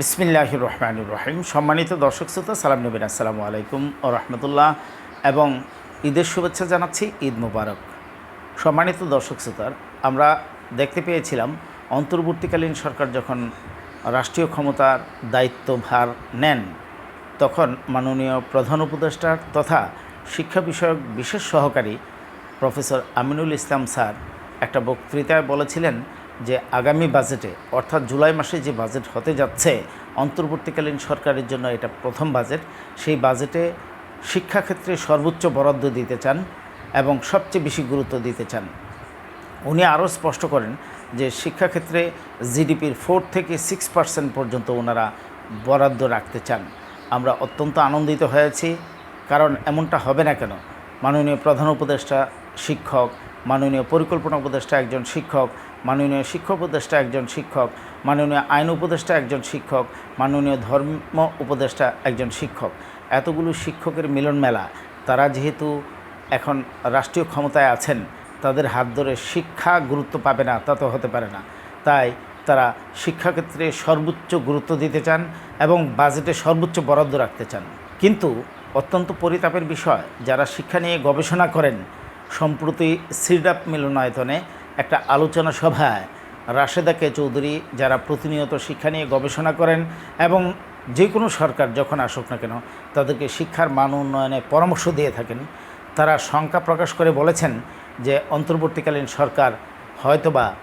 বিসমিল্লাহ রহমানুর রহিম। সম্মানিত দর্শক শ্রোতা, সালাম নবীন, আসসালামু আলাইকুম ও রহমতুল্লাহ। এবং ঈদের শুভেচ্ছা জানাচ্ছি ঈদ মুবারক। সম্মানিত দর্শক শ্রোতার আমরা দেখতে পেয়েছিলাম, অন্তর্বর্তীকালীন সরকার যখন রাষ্ট্রীয় ক্ষমতার দায়িত্বভার নেন, তখন মাননীয় প্রধান উপদেষ্টা তথা শিক্ষা বিষয়ক বিশেষ সহকারী প্রফেসর আমিনুল ইসলাম স্যার একটা বক্তৃতায় বলেছিলেন যে আগামী বাজেটে, অর্থাৎ জুলাই মাসে যে বাজেট হতে যাচ্ছে, অন্তর্বর্তীকালীন সরকারের জন্য এটা প্রথম বাজেট, সেই বাজেটে শিক্ষাক্ষেত্রে সর্বোচ্চ বরাদ্দ দিতে চান এবং সবচেয়ে বেশি গুরুত্ব দিতে চান। উনি আরও স্পষ্ট করেন যে শিক্ষাক্ষেত্রে জিডিপির ফোর থেকে সিক্স পার্সেন্ট পর্যন্ত ওনারা বরাদ্দ রাখতে চান। আমরা অত্যন্ত আনন্দিত হয়েছি, কারণ এমনটা হবে না কেন? মাননীয় প্রধান উপদেষ্টা শিক্ষক, মাননীয় পরিকল্পনা উপদেষ্টা একজন শিক্ষক মাননীয় শিক্ষক উপদেষ্টা একজন শিক্ষক, মাননীয় আইন উপদেষ্টা একজন শিক্ষক, মাননীয় ধর্ম উপদেষ্টা একজন শিক্ষক। এতগুলো শিক্ষকের মিলন মেলা, তারা যেহেতু এখন রাষ্ট্রীয় ক্ষমতায় আছেন, তাদের হাত ধরে শিক্ষা গুরুত্ব পাবে না, তা তো হতে পারে না। তাই তারা শিক্ষাক্ষেত্রে সর্বোচ্চ গুরুত্ব দিতে চান এবং বাজেটে সর্বোচ্চ বরাদ্দ রাখতে চান। কিন্তু অত্যন্ত পরিতাপের বিষয়, যারা শিক্ষা নিয়ে গবেষণা করেন, সম্প্রতি সিডাপ মিলনায়তনে একটা আলোচনা সভায় রাশেদা কে চৌধুরী যারা প্রতিনিয়ত শিক্ষা নিয়ে গবেষণা করেন এবং যে কোনো সরকার যখন আসুক না কেন, তাদেরকে শিক্ষার মান উন্নয়নে পরামর্শ দিয়ে থাকেন। তারা শঙ্কা প্রকাশ করে বলেছেন যে, অন্তর্বর্তীকালীন সরকার হয়তোবা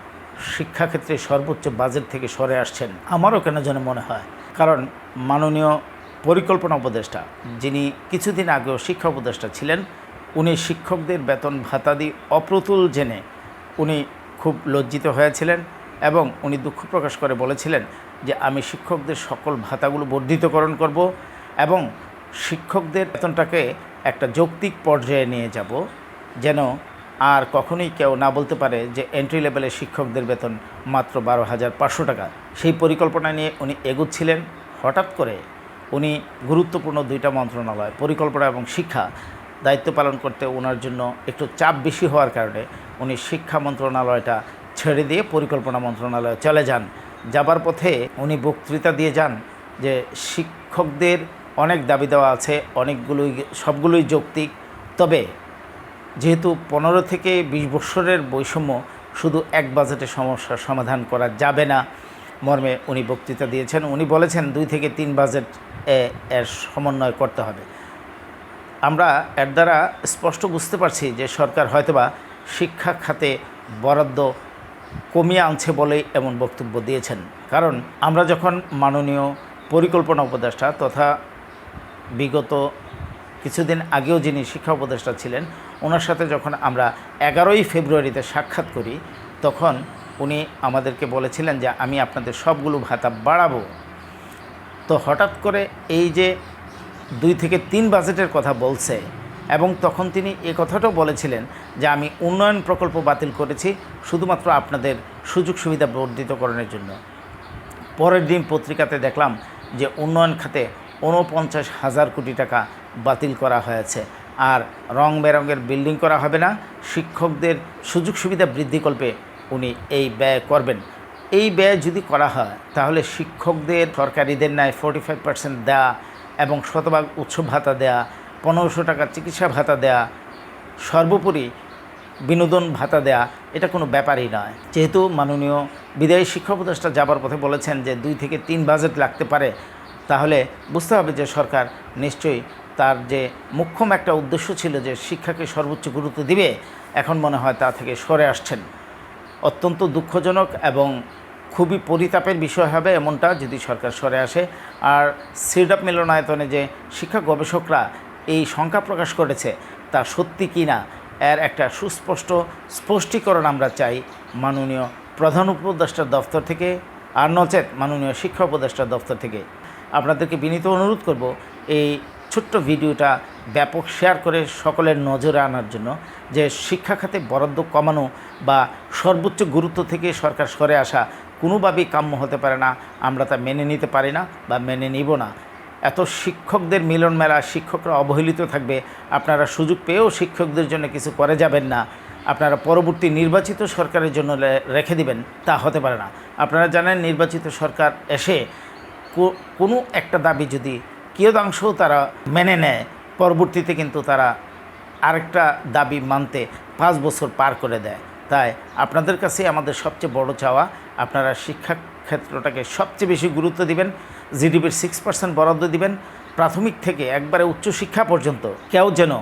শিক্ষাক্ষেত্রে সর্বোচ্চ বাজেট থেকে সরে আসছেন। আমারও কেন যেন মনে হয়। কারণ মাননীয় পরিকল্পনা উপদেষ্টা যিনি কিছুদিন আগেও শিক্ষা উপদেষ্টা ছিলেন, উনি শিক্ষকদের বেতন ভাতাদি অপ্রতুল জেনে উনি খুব লজ্জিত হয়েছিলেন এবং উনি দুঃখ প্রকাশ করে বলেছিলেন যে আমি শিক্ষকদের সকল ভাতাগুলো বর্ধিতকরণ করব এবং শিক্ষকদের বেতনটাকে একটা যৌক্তিক পর্যায়ে নিয়ে যাব যেন আর কখনোই কেউ না বলতে পারে যে এন্ট্রি লেভেলের শিক্ষকদের বেতন মাত্র বারো হাজার পাঁচশো টাকা। সেই পরিকল্পনা নিয়ে উনি এগুচ্ছিলেন। হঠাৎ করে উনি গুরুত্বপূর্ণ দুইটা মন্ত্রণালয়, পরিকল্পনা এবং শিক্ষা দায়িত্ব পালন করতে ওনার জন্য একটু চাপ বেশি হওয়ার কারণে উনি শিক্ষা মন্ত্রণালয়টা ছেড়ে দিয়ে পরিকল্পনা মন্ত্রণালয়ে চলে যান। যাবার পথে উনি বক্তৃতা দিয়ে যান যে শিক্ষকদের অনেক দাবি দেওয়া আছে, অনেকগুলোই, সবগুলোই যৌক্তিক। তবে যেহেতু পনেরো থেকে বিশ বৎসরের বৈষম্য শুধু এক বাজেটে সমস্যার সমাধান করা যাবে না, মর্মে উনি বক্তৃতা দিয়েছেন। উনি বলেছেন দুই থেকে তিন বাজেট এর সমন্বয় করতে হবে। আমরা এর দ্বারা স্পষ্ট বুঝতে পারছি যে সরকার হয়তোবা শিক্ষা খাতে বরাদ্দ কমিয়ে আনছে বলেই এমন বক্তব্য দিয়েছেন। কারণ আমরা যখন মাননীয় পরিকল্পনা উপদেষ্টা তথা বিগত কিছুদিন আগেও যিনি শিক্ষা উপদেষ্টা ছিলেন, ওনার সাথে যখন আমরা এগারোই ফেব্রুয়ারিতে সাক্ষাৎ করি, তখন উনি আমাদেরকে বলেছিলেন যে, আমি আপনাদের সবগুলো ভাতা বাড়াবো। তো হঠাৎ করে এই যে দুই থেকে তিন বাজেটের কথা বলছে। এবং তখন তিনি এ কথাটাও বলেছিলেন যে, আমি উন্নয়ন প্রকল্প বাতিল করেছি শুধুমাত্র আপনাদের সুযোগ সুবিধা বর্ধিতকরণের জন্য। পরের দিন পত্রিকাতে দেখলাম যে, উন্নয়ন খাতে ঊনপঞ্চাশ হাজার কোটি টাকা বাতিল করা হয়েছে। আর রং বেরঙের বিল্ডিং করা হবে না, শিক্ষকদের সুযোগ সুবিধা বৃদ্ধিকল্পে উনি এই ব্যয় করবেন। এই ব্যয় যদি করা হয়, তাহলে শিক্ষকদের সরকারিদের ন্যায় ফোর্টি ফাইভ পার্সেন্ট দেওয়া এবং শতভাগ উৎসব ভাতা দেওয়া পনেরোশো টাকা চিকিৎসা ভাতা দেয়া, সর্বোপরি বিনোদন ভাতা দেয়া, এটা কোনো ব্যাপারই নয়। যেহেতু মাননীয় বিদায়ী শিক্ষা উপদেষ্টা যাবার পথে বলেছেন যে দুই থেকে তিন বাজেট লাগতে পারে, তাহলে বুঝতে হবে যে সরকার নিশ্চয়ই তার যে মুখ্যম একটা উদ্দেশ্য ছিল যে শিক্ষাকে সর্বোচ্চ গুরুত্ব দিবে, এখন মনে হয় তা থেকে সরে আসছেন। অত্যন্ত দুঃখজনক এবং খুবই পরিতাপের বিষয় হবে এমনটা যদি সরকার সরে আসে। আর সিডাপ মিলনায়তনে যে শিক্ষা গবেষকরা এই শঙ্কা প্রকাশ করেছে, তা সত্যি কি না, এর একটা সুস্পষ্ট স্পষ্টীকরণ আমরা চাই মাননীয় প্রধান উপদেষ্টার দফতর থেকে আর নচেত মাননীয় শিক্ষা উপদেষ্টার দফতর থেকে। আপনাদেরকে বিনীত অনুরোধ করব এই ছোট্ট ভিডিওটা ব্যাপক শেয়ার করে সকলের নজরে আনার জন্য যে শিক্ষা খাতে বরাদ্দ কমানো বা সর্বোচ্চ গুরুত্ব থেকে সরকার সরে আসা কোনোভাবেই কাম্য হতে পারে না, আমরা তা মেনে নিতে পারি না বা মেনে নিব না। এত শিক্ষকদের মিলন মেলা, শিক্ষকরা অবহেলিত থাকবে, আপনারা সুযোগ পেয়েও শিক্ষকদের জন্য কিছু করে যাবেন না। আপনারা পরবর্তী নির্বাচিত সরকারের জন্য রেখে দিবেন, তা হতে পারে না। আপনারা জানেন, নির্বাচিত সরকার এসে কোনো একটা দাবি যদি কিয়দাংশও তারা মেনে নেয়, পরবর্তীতে কিন্তু তারা আরেকটা দাবি মানতে পাঁচ বছর পার করে দেয়। তাই আপনাদের কাছে আমাদের সবচেয়ে বড় চাওয়া আপনারা শিক্ষা ক্ষেত্রটাকে সবচেয়ে বেশি গুরুত্ব দিবেন, জিডিপির সিক্স পার্সেন্ট বরাদ্দ দিবেন, প্রাথমিক থেকে একবারে উচ্চশিক্ষা পর্যন্ত কেউ যেন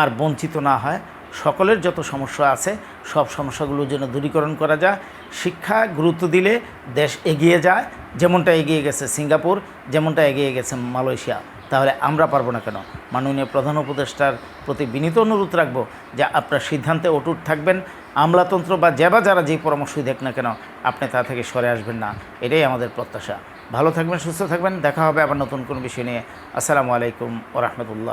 আর বঞ্চিত না হয়। সকলের যত সমস্যা আছে, সব সমস্যাগুলো যেন দূরীকরণ করা যায়। শিক্ষা গুরুত্ব দিলে দেশ এগিয়ে যায়। যেমনটা এগিয়ে গেছে সিঙ্গাপুর, যেমনটা এগিয়ে গেছে মালয়েশিয়া। তাহলে আমরা পারব না কেন? মাননীয় প্রধান উপদেষ্টার প্রতি বিনীত অনুরোধ রাখব যে আপনার সিদ্ধান্তে অটুট থাকবেন। আমলাতন্ত্র বা যেবা যারা যেই পরামর্শই দেখ না কেন, আপনি তা থেকে সরে আসবেন না। এটাই আমাদের প্রত্যাশা। ভালো থাকবেন, সুস্থ থাকবেন। দেখা হবে আবার নতুন কোনো বিষয় নিয়ে। আসসালামু আলাইকুম ও রহমতুল্লাহ।